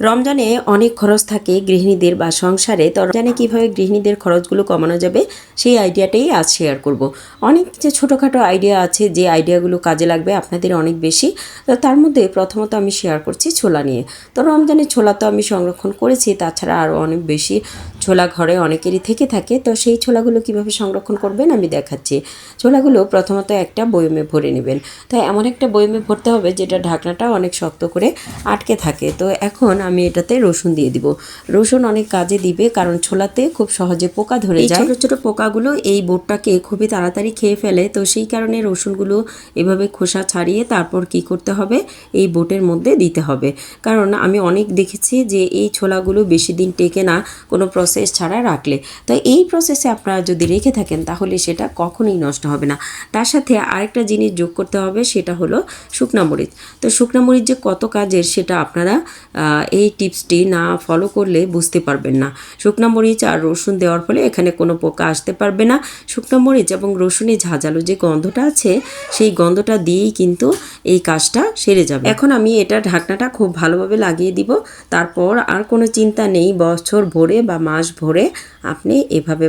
রমজানে অনেক খরচ থাকে গৃহিণীদের বা সংসারে, তো রমজানে কীভাবে গৃহিণীদের খরচগুলো কমানো যাবে, সেই আইডিয়াটাই আজ শেয়ার করব। অনেক যে ছোটোখাটো আইডিয়া আছে, যে আইডিয়াগুলো কাজে লাগবে আপনাদের অনেক বেশি, তো তার মধ্যে প্রথমত আমি শেয়ার করছি ছোলা নিয়ে। তো রমজানে ছোলা তো আমি সংরক্ষণ করেছি, তাছাড়া আরও অনেক বেশি ছোলা ঘরে অনেকেরই থেকে থাকে, তো সেই ছোলাগুলো কীভাবে সংরক্ষণ করবেন আমি দেখাচ্ছি। ছোলাগুলো প্রথমত একটা বয়মে ভরে নেবেন। তো এমন একটা বয়মে ভরতে হবে, যেটা ঢাকনাটা অনেক শক্ত করে আটকে থাকে। তো এখন আমি এটাতে রসুন দিয়ে দিব। রসুন অনেক কাজে দিবে কারণ ছোলাতে খুব সহজে পোকা ধরে যায়। ছোটো ছোটো পোকাগুলো এই বোটটাকে খুবই তাড়াতাড়ি খেয়ে ফেলে তো সেই কারণে রসুনগুলো এভাবে খোসা ছাড়িয়ে তারপর কি করতে হবে? এই বোটের মধ্যে দিতে হবে। কারণ আমি অনেক দেখেছি যে এই ছোলাগুলো বেশি দিন টেকে না কোনো প্রসেস ছাড়া রাখলে। তো এই প্রসেসে আপনারা যদি রেখে থাকেন তাহলে সেটা কখনোই নষ্ট হবে না। তার সাথে আরেকটা জিনিস যোগ করতে হবে সেটা হলো শুকনা মরিচ। তো শুকনা মরিচ যে কত কাজের সেটা আপনারা এই টিপসটি না ফলো করলে বুঝতে পারবেন না। শুকনা মরিচ আর রসুন দেওয়ার ফলে এখানে কোনো পোকা আসতে পারবে না। শুকনা মরিচ এবং রসুনে ঝাঁঝালো যে গন্ধটা আছে, সেই গন্ধটা দিয়েই কিন্তু এই কাজটা সেরে যাবে। এখন আমি এটা ঢাকনাটা খুব ভালোভাবে লাগিয়ে দিব। তারপর আর কোনো চিন্তা নেই, বছর ভরে বা মাস ভরে আপনি এভাবে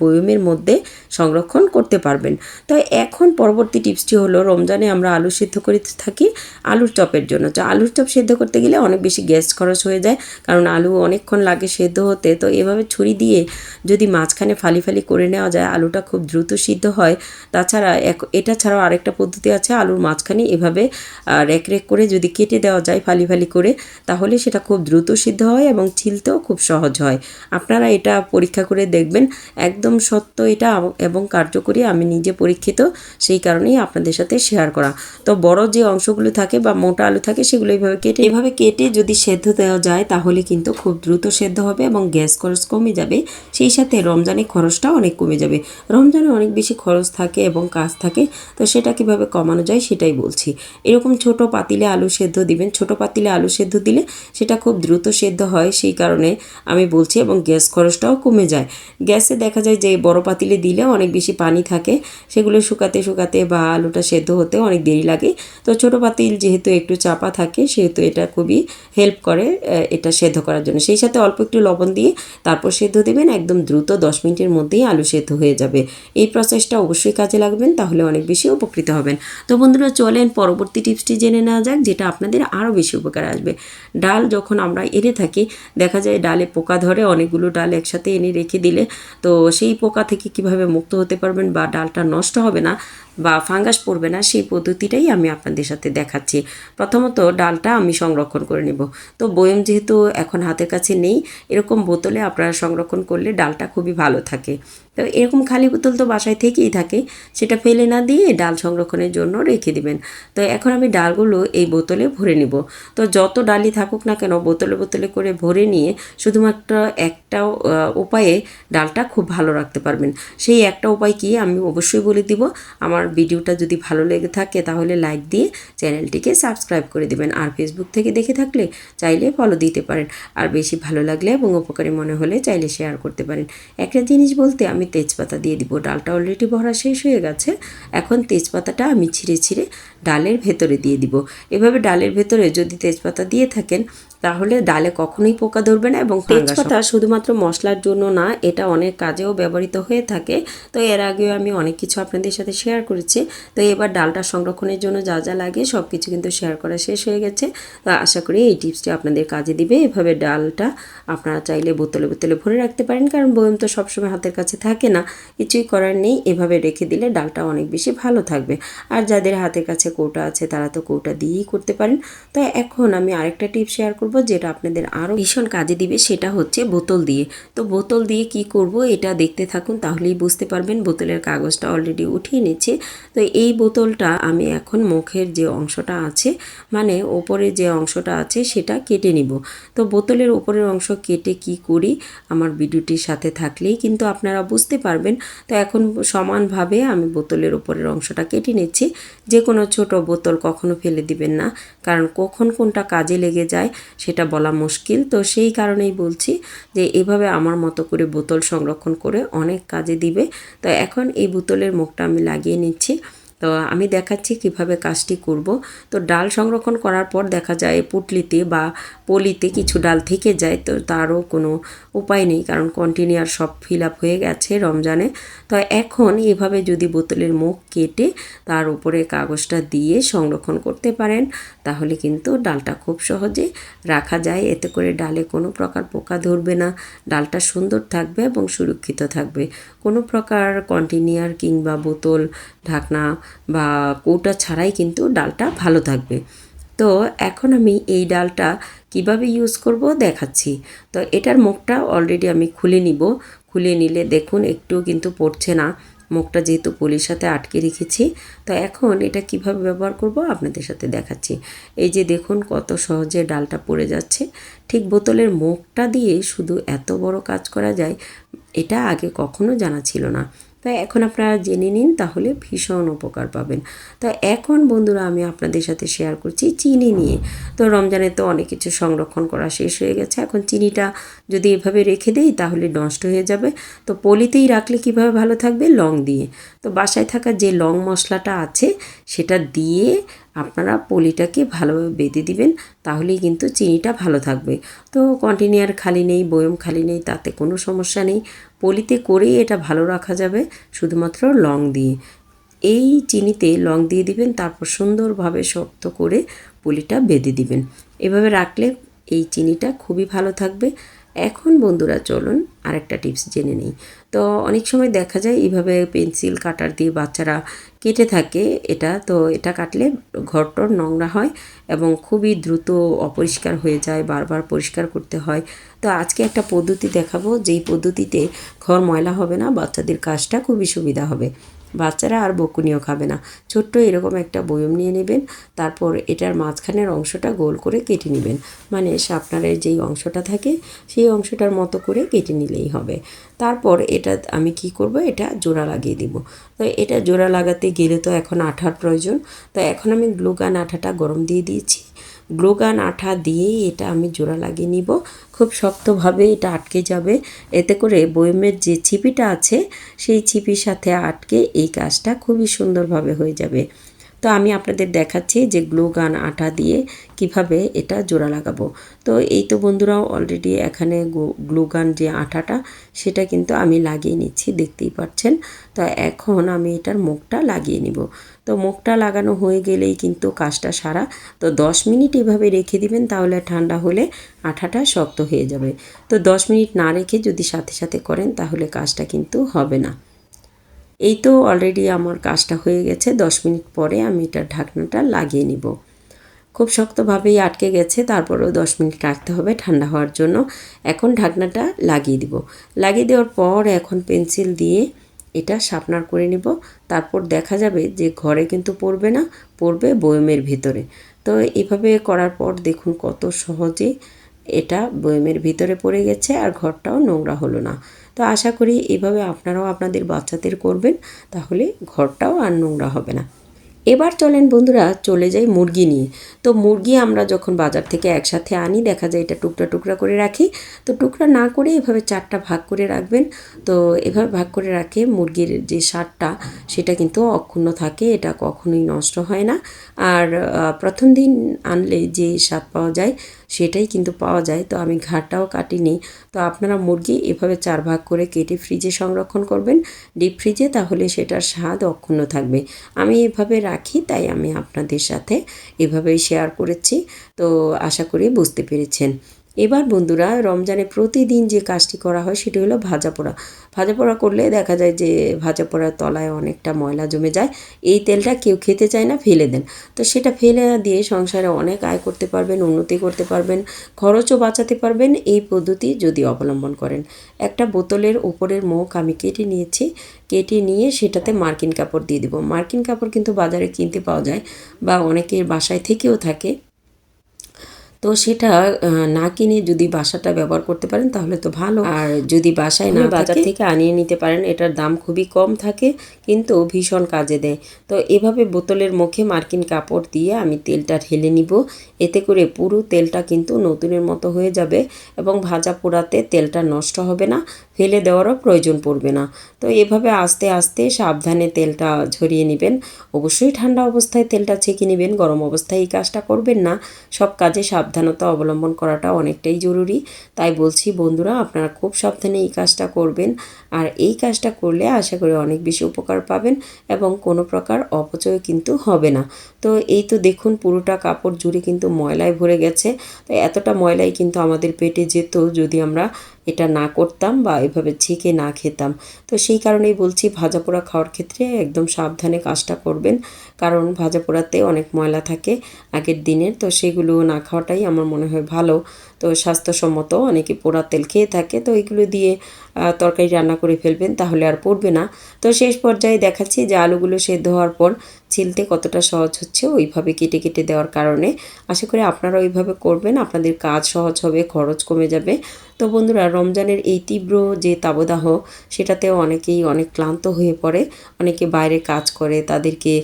বয়মের মধ্যে সংরক্ষণ করতে পারবেন। তো এখন পরবর্তী টিপসটি হলো, রমজানে আমরা আলু সিদ্ধ করে থাকি আলুর চপের জন্য। তো আলুর চপ সিদ্ধ করতে গেলে অনেক বেশি গ্যাস খরচ হয়ে যায়, কারণ আলু অনেকক্ষণ লাগে সেদ্ধ হতে। তো এভাবে ছুরি দিয়ে যদি মাঝখানে ফালি ফালি করে নেওয়া যায়, আলুটা খুব দ্রুত সিদ্ধ হয়। তাছাড়া এক- এটা ছাড়াও আরেকটা পদ্ধতি আছে, আলুর মাঝখানে এভাবে রেক রেক করে যদি কেটে দেওয়া যায় ফালি ফালি করে, তাহলে সেটা খুব দ্রুত সিদ্ধ হয় এবং ছিলতেও খুব সহজ হয়। আপনারা এটা পরীক্ষা করে দেখবেন। একদম সত্য এটা এবং কার্যকরী, আমি নিজে পরীক্ষিত, সেই কারণেই আপনাদের সাথে শেয়ার করা। তো বড় যে অংশগুলো থাকে বা মোটা আলু থাকে, সেগুলো এইভাবে কেটে, এভাবে কেটে যদি সেদ্ধ দেওয়া যায়, তাহলে কিন্তু খুব দ্রুত সেদ্ধ হবে এবং গ্যাস খরচ কমে যাবে। সেই সাথে রমজানে খরচটা অনেক কমে যাবে। রমজানে অনেক বেশি খরচ থাকে এবং কাজ থাকে, তো সেটা কীভাবে কমানো যায় সেটাই বলছি। এরকম ছোট পাতিলে আলু সেদ্ধ দিবেন, ছোট পাতিলে আলু সেদ্ধ দিলে সেটা খুব দ্রুত সেদ্ধ হয়, সেই কারণে আমি বলছি এবং গ্যাস খরচটাও কমে যায়। গ্যাসে দেখা যায় যে বড় পাতিলে দিলে অনেক বেশি পানি থাকে, সেগুলো শুকাতে শুকাতে বা আলুটা সেদ্ধ হতে অনেক দেরি লাগে। তো ছোট পাতিল যেহেতু একটু চাপা থাকে, সেহেতু এটা খুবই হেল্প করে। আহ, এটা সেদ্ধ করার জন্য। সেই সাথে অল্প একটু লবণ দিয়ে তারপর সেদ্ধ দেবেন একদম দ্রুত দশ মিনিটের মধ্যেই আলু সেদ্ধ হয়ে যাবে। এই প্রসেসটা অবশ্যই কাজে লাগবেন তাহলে অনেক বেশি উপকৃত হবেন। তো বন্ধুরা চলেন পরবর্তী টিপসটি জেনে নেওয়া যাক যেটা আপনাদের আরও বেশি উপকারে আসবে। ডাল যখন আমরা এনে থাকি দেখা যায় ডালে পোকা ধরে অনেকগুলো ডাল একসাথে এনে রেখে দিলে তো সেই পোকা থেকে কীভাবে মুক্ত হতে পারবেন বা ডালটা নষ্ট হবে না বা ফাঙ্গাস পড়বে না, সেই পদ্ধতিটাই আমি আপনাদের সাথে দেখাচ্ছি। প্রথমত ডালটা আমি সংরক্ষণ করে নেব। তো বয়ম যেহেতু এখন হাতের কাছে নেই, এরকম বোতলে আপনারা সংরক্ষণ করলে ডালটা খুবই ভালো থাকে। তো এরকম খালি বোতল তো বাসায় থেকেই থাকে, সেটা ফেলে না দিয়ে ডাল সংরক্ষণের জন্য রেখে দিবেন। তো এখন আমি ডালগুলো এই বোতলে ভরে নিব। তো যত ডালই থাকুক না কেন, বোতলে বোতলে করে ভরে নিয়ে শুধুমাত্র একটা উপায়ে ডালটা খুব ভালো রাখতে পারবেন। সেই একটা উপায় কি আমি অবশ্যই বলে দিব। আমার ভিডিওটা যদি ভালো লেগে থাকে তাহলে লাইক দিয়ে চ্যানেলটিকে সাবস্ক্রাইব করে দেবেন। আর ফেসবুক থেকে দেখে থাকলে চাইলে ফলো দিতে পারেন। আর বেশি ভালো লাগলে এবং উপকারী মনে হলে চাইলে শেয়ার করতে পারেন। একটা জিনিস বলতে আমি তেজপাতা দিয়ে দিব। ডালটা অলরেডি ভরা শেষ হয়ে গেছে। এখন তেজপাতাটা আমি ছিঁড়ে ছিঁড়ে ডালের ভেতরে দিয়ে দিব। এভাবে ডালের ভেতরে যদি তেজপাতা দিয়ে থাকেন তাহলে ডালে কখনোই পোকা ধরবে না এবং তেজপাতা শুধুমাত্র মশলার জন্য না এটা অনেক কাজেও ব্যবহৃত হয়ে থাকে। তো এর আগেও আমি অনেক কিছু আপনাদের সাথে শেয়ার করেছি। তো এবার ডালটা সংরক্ষণের জন্য যা যা লাগে সব কিছু কিন্তু শেয়ার করা শেষ হয়ে গেছে। তো আশা করি এই টিপসটি আপনাদের কাজে দিবে। এভাবে ডালটা আপনারা চাইলে বোতলে বোতলে ভরে রাখতে পারেন কারণ বয়ম তো সবসময় হাতের কাছে থাকে না। কিছুই করার নেই। এভাবে রেখে দিলে ডালটা অনেক বেশি ভালো থাকবে। আর যাদের হাতের কাছে কৌটা আছে তারা তো কৌটা দিয়েই করতে পারেন। তো এখন আমি আরেকটা টিপ শেয়ার করব। যেটা আপনাদের আরও ভীষণ কাজে দিবে, সেটা হচ্ছে বোতল দিয়ে। তো বোতল দিয়ে কি করব এটা দেখতে থাকুন, তাহলেই বুঝতে পারবেন বোতলের কাগজটা অলরেডি উঠিয়ে নিচ্ছে। তো এই বোতলটা আমি এখন মুখের যে অংশটা আছে মানে ওপরে যে অংশটা আছে, সেটা কেটে নিব। তো বোতলের ওপরের অংশ কেটে কি করি, আমার ভিডিওটির সাথে থাকলেই কিন্তু আপনারা বুঝতে পারবেন। তো এখন সমানভাবে আমি বোতলের ওপরের অংশটা কেটে নিচ্ছি। যে কোনো ছোট বোতল কখনো ফেলে দিবেন না, কারণ কখন কোনটা কাজে লেগে যায় সেটা বলা মুশকিল। তো সেই কারণেই বলছি যে এভাবে আমার মতো করে বোতল সংরক্ষণ করে অনেক কাজে দিবে। তো এখন এই বোতলের মুখটা আমি লাগিয়ে নিচ্ছি। তো আমি দেখাচ্ছি কীভাবে কাজটি করব। তো ডাল সংরক্ষণ করার পর দেখা যায় পুটলিতে বা পলিতে কিছু ডাল থেকে যায়, তো তারও কোনো উপায় নেই কারণ কন্টিনিউয়ার সব ফিল আপ হয়ে গেছে রমজানে। তো এখন এভাবে যদি বোতলের মুখ কেটে তার উপরে কাগজটা দিয়ে সংরক্ষণ করতে পারেন, তাহলে কিন্তু ডালটা খুব সহজে রাখা যায়। এতে করে ডালে কোনো প্রকার পোকা ধরবে না, ডালটা সুন্দর থাকবে এবং সুরক্ষিত থাকবে। কোনো প্রকার কন্টিনিউয়ার কিংবা বোতল, ঢাকনা বা কৌটা ছাড়াই কিন্তু ডালটা ভালো থাকবে। তো এখন আমি এই ডালটা কীভাবে ইউজ করব দেখাচ্ছি। তো এটার মুখটা অলরেডি আমি খুলে নিব। খুলে নিলে দেখুন একটু কিন্তু পড়ছে না। মুখটা যেহেতু পলির সাথে আটকে রেখেছি। তো এখন এটা কীভাবে ব্যবহার করব আপনাদের সাথে দেখাচ্ছি। এই যে দেখুন কত সহজে ডালটা পড়ে যাচ্ছে। ঠিক বোতলের মুখটা দিয়ে শুধু এত বড় কাজ করা যায়, এটা আগে কখনো জানা ছিল না। তাই এখন আপনারা জেনে নিন, তাহলে ভীষণ উপকার পাবেন। তো এখন বন্ধুরা আমি আপনাদের সাথে শেয়ার করছি চিনি নিয়ে। তো রমজানে তো অনেক কিছু সংরক্ষণ করা শেষ হয়ে গেছে। এখন চিনিটা যদি এভাবে রেখে দেই, তাহলে নষ্ট হয়ে যাবে। তো পলিতেই রাখলে কীভাবে ভালো থাকবে? লং দিয়ে। তো বাসায় থাকা যে লং মশলাটা আছে, সেটা দিয়ে আপনারা পলিটাকে ভালোভাবে বেঁধে দিবেন, তাহলেই কিন্তু চিনিটা ভালো থাকবে। তো কন্টিনিউয়ার খালি নেই, বয়ম খালি নেই, তাতে কোনো সমস্যা নেই। পলিতে করেই এটা ভালো রাখা যাবে, শুধুমাত্র লং দিয়ে। এই চিনিতে লং দিয়ে দিবেন, তারপর সুন্দরভাবে শক্ত করে পলিটা বেঁধে দিবেন। এভাবে রাখলে এই চিনিটা খুবই ভালো থাকবে। এখন বন্ধুরা চলুন আরেকটা টিপস জেনে নিই। তো অনেক সময় দেখা যায় এইভাবে পেন্সিল, কাটার দিয়ে বাচ্চারা কেটে থাকে এটা। তো এটা কাটলে ঘরটর নোংরা হয় এবং খুবই দ্রুত অপরিষ্কার হয়ে যায়, বারবার পরিষ্কার করতে হয়। তো আজকে একটা পদ্ধতি দেখাবো, যেই পদ্ধতিতে ঘর ময়লা হবে না, বাচ্চাদের কাজটা খুবই সুবিধা হবে। বাচ্চারা আর বকুনিও খাবে না। ছোট্ট এরকম একটা বয়ম নিয়ে নেবেন, তারপর এটার মাঝখানের অংশটা গোল করে কেটে নেবেন। মানে শাপনারের যেই অংশটা থাকে, সেই অংশটার মতো করে কেটে নিলেই হবে। তারপর এটা আমি কি করব? এটা জোড়া লাগিয়ে দিব। তো এটা জোড়া লাগাতে গেলে তো এখন আঠার প্রয়োজন। তো এখন আমি গ্লুগান আঠাটা গরম দিয়ে দিয়েছি। গ্লুগান আঠা দিয়ে এটা আমি জোড়া লাগিয়ে নিব। খুব শক্তভাবে এটা আটকে যাবে। এতে করে বয়মের যে ছিপিটা আছে, সেই ছিপির সাথে আটকে এই কাজটা খুবই সুন্দরভাবে হয়ে যাবে। তো আমি আপনাদের দেখাচ্ছি যে গ্লু গান আটা দিয়ে কীভাবে এটা জোড়া লাগাবো। তো এই তো বন্ধুরাও অলরেডি এখানে গ্লু গান যে আটাটা সেটা কিন্তু আমি লাগিয়ে নিচ্ছি, দেখতেই পাচ্ছেন। তো এখন আমি এটার মুখটা লাগিয়ে নিব। তো মুখটা লাগানো হয়ে গেলেই কিন্তু কাজটা সারা। তো দশ মিনিট এভাবে রেখে দিবেন, তাহলে ঠান্ডা হলে আঠাটা শক্ত হয়ে যাবে। তো দশ মিনিট না রেখে যদি সাথে সাথে করেন, তাহলে কাজটা কিন্তু হবে না। এই তো অলরেডি আমার কাজটা হয়ে গেছে, দশ মিনিট পরে আমি এটার ঢাকনাটা লাগিয়ে নিব। খুব শক্তভাবেই আটকে গেছে, তারপরেও দশ মিনিট রাখতে হবে ঠান্ডা হওয়ার জন্য। এখন ঢাকনাটা লাগিয়ে দিব। লাগিয়ে দেওয়ার পর এখন পেন্সিল দিয়ে এটা শাপনার করে নিব। তারপর দেখা যাবে যে ঘরে কিন্তু পড়বে না, পড়বে বয়মের ভিতরে। তো এভাবে করার পর দেখুন কত সহজে এটা বয়মের ভিতরে পড়ে গেছে আর ঘরটাও নোংরা হলো না। তো আশা করি এভাবে আপনারাও আপনাদের বাচ্চাদের করবেন, তাহলে ঘরটাও আর নোংরা হবে না। এবার চলেন বন্ধুরা, চলে যাই মুরগি নিয়ে। তো মুরগি আমরা যখন বাজার থেকে একসাথে আনি, দেখা যায় এটা টুকরা টুকরা করে রাখি। তো টুকরা না করে এভাবে চারটা ভাগ করে রাখবেন। তো এভাবে ভাগ করে রাখে মুরগির যে সারটা, সেটা কিন্তু অক্ষুণ্ণ থাকে, এটা কখনোই নষ্ট হয় না। আর প্রথম দিন আনলে যে স্বাদ পাওয়া যায় সেটাই কিন্তু পাওয়া যায়। তো আমি ঘাটটাও কাটিনি। তো আপনারা মুরগি এভাবে চার ভাগ করে কেটে ফ্রিজে সংরক্ষণ করবেন। ডিপ ফ্রিজে তাহলে সেটার স্বাদ অক্ষুণ্ণ থাকবে। আমি এভাবে রাখি, তাই আমি আপনাদের সাথে এভাবেই শেয়ার করেছি। তো আশা করি বুঝতে পেরেছেন। এবার বন্ধুরা, রমজানে প্রতিদিন যে কাজটি করা হয় সেটি হলো ভাজা পোড়া। ভাজা পোড়া করলে দেখা যায় যে ভাজা পোড়ার তলায় অনেকটা ময়লা জমে যায়, এই তেলটা কেউ খেতে চায় না, ফেলে দেন। তো সেটা ফেলে দিয়ে সংসারে অনেক আয় করতে পারবেন, উন্নতি করতে পারবেন, খরচও বাঁচাতে পারবেন, এই পদ্ধতি যদি অবলম্বন করেন। একটা বোতলের ওপরের মুখ আমি কেটে নিয়েছি, কেটে নিয়ে সেটাতে মার্কিন কাপড় দিয়ে দিব। মার্কিন কাপড় কিন্তু বাজারে কিনতে পাওয়া যায় বা অনেকের বাসায় থেকেও থাকে। তো সেটা না কিনে যদি বাসাটা ব্যবহার করতে পারেন তাহলে তো ভালো। আর যদি বাসায় না বাজার থেকে আনিয়ে নিতে পারেন এটার দাম খুবই কম থাকে কিন্তু ভীষণ কাজে দেয়। তো এভাবে বোতলের মুখে মার্কিন কাপড় দিয়ে আমি তেলটা ঢেলে নিব। এতে করে পুরো তেলটা কিন্তু নতুনের মতো হয়ে যাবে এবং ভাজা পোড়াতে তেলটা নষ্ট হবে না ফেলে দেওয়ারও প্রয়োজন পড়বে না। তো এভাবে আস্তে আস্তে সাবধানে তেলটা ঝরিয়ে নেবেন। অবশ্যই ঠান্ডা অবস্থায় তেলটা ছেঁকে নেবেন গরম অবস্থায় এই কাজটা করবেন না। সব কাজে সাবধানতা অবলম্বন করাটা অনেকটাই জরুরি। তাই বলছি, বন্ধুরা, আপনারা খুব সাবধানে এই কাজটা করবেন। আর এই কাজটা করলে আশা করি অনেক বেশি উপকার পাবেন এবং কোনো প্রকার অপচয় কিন্তু হবে না। তো এই তো দেখুন, পুরোটা কাপড় জুড়ে কিন্তু ময়লায় ভরে গেছে। তো এতটা ময়লাই কিন্তু আমাদের পেটে যেত যদি আমরা এটা না করতাম বা এভাবে ছেঁকে না খেতাম। তো সেই কারণেই বলছি, ভাজা পোড়া খাওয়ার ক্ষেত্রে একদম সাবধানে কাজটা করবেন। কারণ ভাজা পোড়াতে অনেক ময়লা থাকে আগের দিনের, তো সেগুলো না খাওয়াটাই আমার মনে হয় ভালো। তো স্বাস্থ্যসম্মত অনেকে পোড়া তেল খেয়ে থাকে, তো এগুলো দিয়ে তরকারি রান্না করে ফেলবেন, তাহলে আর পড়বে না। তো শেষ পর্যায়ে দেখাচ্ছি যে আলুগুলো সেদ্ধ হওয়ার পর ছিলতে কতটা সহজ হচ্ছে, ওইভাবে কেটে কেটে দেওয়ার কারণে। আশা করি আপনারা ওইভাবে করবেন, আপনাদের কাজ সহজ হবে, খরচ কমে যাবে। তো বন্ধুরা, রমজানের এই তীব্র যে তাবদাহ সেটাতেও অনেকেই অনেক ক্লান্ত হয়ে পড়ে। অনেকে বাইরে কাজ করে, তাদেরকে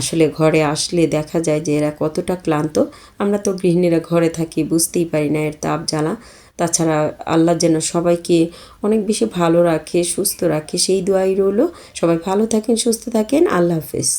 আসলে ঘরে আসলে দেখা যায় যে এরা কতটা ক্লান্ত। আমরা তো গৃহিণীরা ঘরে থাকি, বুঝতেই পারি না এর তাপ জ্বালা। তাছাড়া আল্লাহ যেন সবাইকে অনেক বেশি ভালো রাখে, সুস্থ রাখে, সেই দোয়াই রইল। সবাই ভালো থাকেন, সুস্থ থাকেন। আল্লাহ হাফেজ।